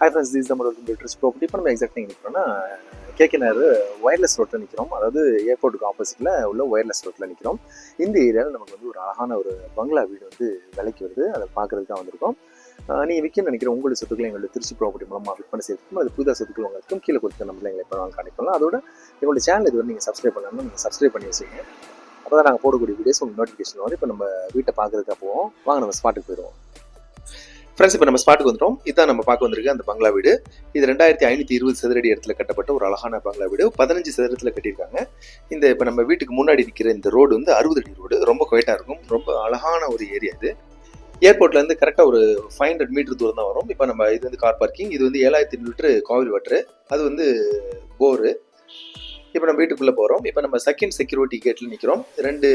Hi friends this நம்ம லிட்ரஸ் property இப்போ நம்ம எக்ஸாக்ட் நிற்கிறோம்னா கேகே ஒயர்லெஸ் ரோட்டில் நிற்கிறோம் அதாவது ஏர்போர்ட்டுக்கு ஆப்போசிட்டில் உள்ள ஒயர்லெஸ் ரோட்டில் நிற்கிறோம் இந்த ஏரியாவில் நமக்கு வந்து ஒரு அழகான ஒரு பங்களா வீடு வந்து விலைக்கு வருது. அதை பார்க்குறதுக்காக தான் வந்திருக்கோம் நீங்கள் விற்க நினைக்கிற உங்களுடைய சொத்துக்களை எங்களுடைய திருச்சி ப்ராப்பர்ட்டி மூலமாக விற்பனை செய்யறதுக்கும் அது புதிதாக சொத்துக்கள் உங்களுக்கும் கீழே கொடுத்த நம்மள எங்களை இப்போ கான்டெக்ட் பண்ணலாம். அதோட எங்களுடைய சேனல் இது வந்து நீங்கள் சப்ஸ்கிரைப் பண்ணணும் நீங்கள் சப்ஸ்கிரைப் பண்ணி வச்சுக்கோங்க அப்போ தான் நாங்கள் போடக்கூடிய வீடியோஸ் உங்களுக்கு நோட்டிஃபிகேஷன் வரும். இப்போ நம்ம வீட்டை பார்க்குறதுக்காக போவோம். வாங்க நம்ம ஸ்பாட்டுக்கு போயிடுவோம். ஃப்ரெண்ட்ஸ் இப்போ நம்ம ஸ்பாட்டுக்கு வந்துடும் இதுதான் நம்ம பார்க்க வந்திருக்க அந்த பங்களா வீடு. இது ரெண்டாயிரத்தி ஐநூற்றி இருபது சதுரடி இடத்துல கட்டப்பட்ட ஒரு அழகான பங்களா வீடு. பதினஞ்சு சதுரத்தில் கட்டியிருக்காங்க. இந்த இப்போ நம்ம வீட்டுக்கு முன்னாடி நிற்கிற இந்த ரோடு வந்து அறுபது அடி ரோடு. ரொம்ப குவைட்டாக இருக்கும். ரொம்ப அழகான ஒரு ஏரியா இது. ஏர்போர்ட்லேருந்து கரெக்டாக ஒரு ஃபைவ் ஹண்ட்ரட் மீட்டர் தூரம் தான் வரும். இப்போ நம்ம இது வந்து கார் பார்க்கிங் இது வந்து ஏழாயிரத்தி லிட்டரு கோவில் வாட்டரு அது வந்து போரு இப்போ நம்ம வீட்டுக்குள்ளே போகிறோம் இப்போ நம்ம செகண்ட் செக்யூரிட்டி கேட்டில் நிற்கிறோம் ரெண்டு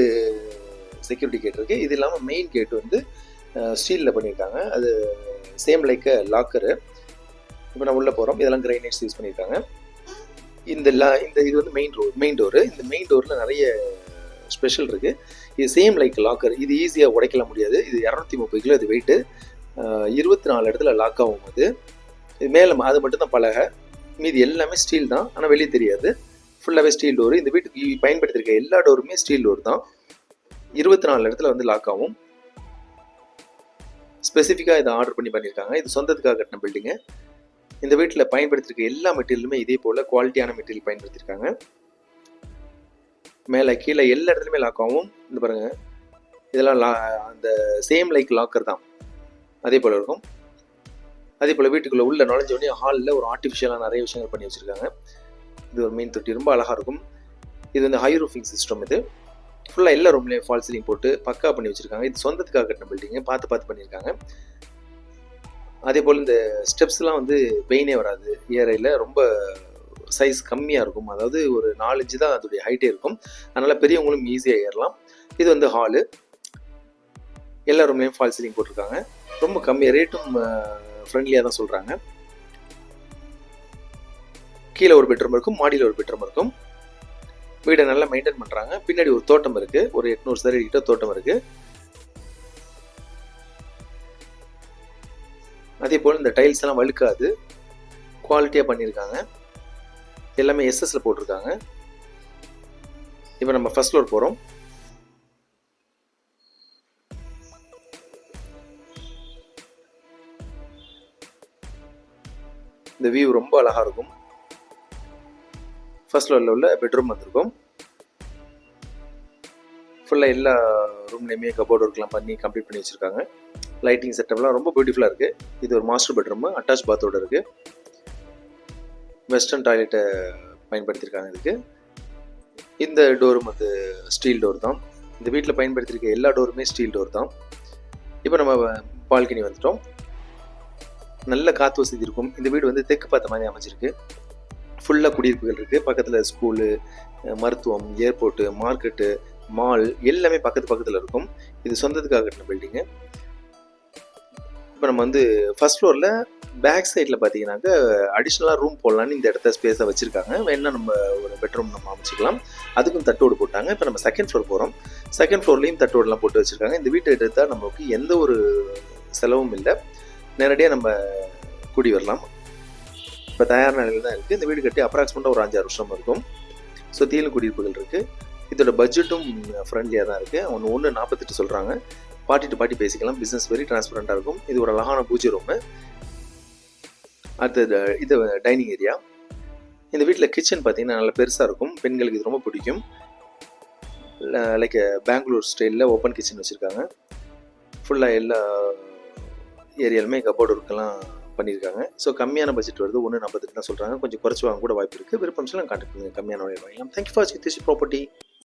செக்யூரிட்டி கேட் இருக்குது இது இல்லாமல் மெயின் கேட் வந்து ஸ்டீலில் பண்ணியிருக்காங்க. அது சேம் லைக் லாக்கரு இப்போ நான் உள்ளே போகிறோம் இதெல்லாம் கிரைனைட்ஸ் யூஸ் பண்ணியிருக்காங்க. இந்த லா இந்த இது வந்து மெயின் டோர் மெயின் டோரு இந்த மெயின் டோரில் நிறைய ஸ்பெஷல் இருக்குது இது சேம் லைக் லாக்கர் இது ஈஸியாக உடைக்கல முடியாது. இது இரநூத்தி முப்பது கிலோ இது வெயிட்டு இருபத்தி நாலு இடத்துல லாக் ஆகும் அது. இது மேலே அது மட்டும்தான் பலகை. மீதி எல்லாமே ஸ்டீல் தான். ஆனால் வெளியே தெரியாது. ஃபுல்லாகவே ஸ்டீல் டோர் இந்த வீட்டுக்கு பயன்படுத்தியிருக்க எல்லா டோருமே ஸ்டீல் டோர் தான். இருபத்தி நாலு இடத்துல வந்து லாக் ஆகும். ஸ்பெசிஃபிக்காக இதை ஆர்டர் பண்ணி பண்ணியிருக்காங்க. இது சொந்தத்துக்காக கட்டின பில்டிங்கு இந்த வீட்டில் பயன்படுத்தியிருக்க எல்லா மெட்டீரியலுமே இதே போல் குவாலிட்டியான மெட்டீரியல் பயன்படுத்தியிருக்காங்க. மேலே கீழே எல்லா இடத்துலையுமே லாக் ஆகும் இந்த பாருங்கள் இதெல்லாம் லா அந்த சேம் லைக் லாக்கர் தான். அதே போல் இருக்கும். அதே போல் வீட்டுக்குள்ளே உள்ள நுழைஞ்சோடனே ஹாலில் ஒரு ஆர்டிஃபிஷியலாக நிறைய விஷயங்கள் பண்ணி வச்சுருக்காங்க. இது ஒரு மீன் தொட்டி. ரொம்ப அழகாக இருக்கும். இது வந்து ஹை ரூஃபிங் சிஸ்டம் இது. ஃபுல்லாக எல்லா ரூம்லேயும் ஃபால் சீலிங் போட்டு பக்கா பண்ணி வச்சுருக்காங்க. இது சொந்தத்துக்காக கட்டின பில்டிங்கு பார்த்து பார்த்து பண்ணியிருக்காங்க. அதே போல் இந்த ஸ்டெப்ஸ்லாம் வந்து பெயினே வராது. ஏறையில் ரொம்ப சைஸ் கம்மியாக இருக்கும். அதாவது ஒரு நாலஞ்சு தான் அதோடைய ஹைட்டே இருக்கும். அதனால் பெரியவங்களும் ஈஸியாக ஏறலாம். இது வந்து ஹாலு எல்லா ரூம்லேயும் ஃபால் சீலிங் போட்டிருக்காங்க. ரொம்ப கம்மி ரேட்டும் ஃப்ரெண்ட்லியாக தான் சொல்கிறாங்க கீழே ஒரு பெட்ரூம் இருக்கும். மாடியில் ஒரு பெட்ரூம் இருக்கும். வீடை நல்லா மெயின்டைன் பண்ணுறாங்க பின்னாடி ஒரு தோட்டம் இருக்குது ஒரு எட்நூறு சதுர கிட்ட தோட்டம் இருக்குது அதே போல் இந்த டைல்ஸ் எல்லாம் வழுக்காது. குவாலிட்டியாக பண்ணியிருக்காங்க எல்லாமே எஸ்எஸ்ல போட்டிருக்காங்க. இப்போ நம்ம ஃபர்ஸ்ட் ஃப்ளோர் போகிறோம் இந்த வியூ ரொம்ப அழகாக இருக்கும். ஃபர்ஸ்ட் ஃப்ளோரில் உள்ள பெட்ரூம் வந்திருக்கும். ஃபுல்லாக எல்லா ரூம்லேயுமே கபோர்டு ஒர்க்லாம் பண்ணி கம்ப்ளீட் பண்ணி வச்சுருக்காங்க. லைட்டிங் செட்டப்லாம் ரொம்ப பியூட்டிஃபுல்லாக இருக்குது இது ஒரு மாஸ்டர் பெட்ரூம் அட்டாச் பாத்தோட இருக்குது வெஸ்டர்ன் டாய்லெட்டை பயன்படுத்தியிருக்காங்க இதுக்கு. இந்த டோரும் வந்து ஸ்டீல் டோர் தான். இந்த வீட்டில் பயன்படுத்தியிருக்க எல்லா டோருமே ஸ்டீல் டோர் தான். இப்போ நம்ம பால்கனி வந்துட்டோம். நல்ல காற்று வசதி இருக்கும். இந்த வீடு வந்து தெற்கு பார்த்த மாதிரி அமைஞ்சிருக்கு. ஃபுல்லாக குடியிருப்புகள் இருக்குது பக்கத்தில் ஸ்கூலு மருத்துவம் ஏர்போர்ட்டு மார்க்கெட்டு மால் எல்லாமே பக்கத்து பக்கத்தில் இருக்கும். இது சொந்தத்துக்காக கட்டின பில்டிங்கு இப்போ நம்ம வந்து ஃபர்ஸ்ட் ஃப்ளோரில் பேக் சைடில் பார்த்தீங்கன்னாக்க அடிஷ்னலாக ரூம் போடலான்னு இந்த இடத்த ஸ்பேஸை வச்சுருக்காங்க. வேணால் நம்ம ஒரு பெட்ரூம் நம்ம அமைச்சிக்கலாம். அதுக்கும் தட்டோடு போட்டாங்க. இப்போ நம்ம செகண்ட் ஃப்ளோர் போகிறோம் செகண்ட் ஃப்ளோர்லேயும் தட்டோடலாம் போட்டு வச்சுருக்காங்க. இந்த வீட்டை எடுத்தால் நமக்கு எந்த ஒரு செலவும் இல்லை. நேரடியாக நம்ம குடி வரலாம். இப்போ தயார் நிலையில் தான் இருக்குது இந்த வீடு கட்டி அப்ராக்சிமேட்டாக ஒரு அஞ்சாறு வருஷம் இருக்கும். சுற்றியிலும் குடியிருப்புகள் இருக்குது இதோட பட்ஜெட்டும் ஃப்ரெண்ட்லியாக தான் இருக்குது ஒன்று ஒன்று நாற்பத்தெட்டு சொல்கிறாங்க பாட்டி டு பாட்டி பேசிக்கலாம். பிஸ்னஸ் வெரி டிரான்ஸ்பரண்ட்டாக இருக்கும். இது ஒரு அழகான பூஜை ரூமு அடுத்தது இது டைனிங் ஏரியா இந்த வீட்டில் கிச்சன் பார்த்தீங்கன்னா நல்லா பெருசாக இருக்கும். பெண்களுக்கு இது ரொம்ப பிடிக்கும். லைக் பெங்களூர் ஸ்டைலில் ஓப்பன் கிச்சன் வச்சுருக்காங்க. ஃபுல்லாக எல்லா ஏரியாலுமே கபோர்டு ஒர்க்கெல்லாம் பண்ணியிருக்காங்க. ஸோ கம்மியான பட்ஜெட் வருது. ஒன்று நம்பத்துக்கு தான் சொல்கிறாங்க கொஞ்சம் குறைச்சி வாங்க கூட வாய்ப்பு இருக்குது விருப்பம் சொல்லலாம் கான்டாக்ட் பண்ணுங்கள் கம்மியான வாங்கலாம். Thank you for சித்திஷ் property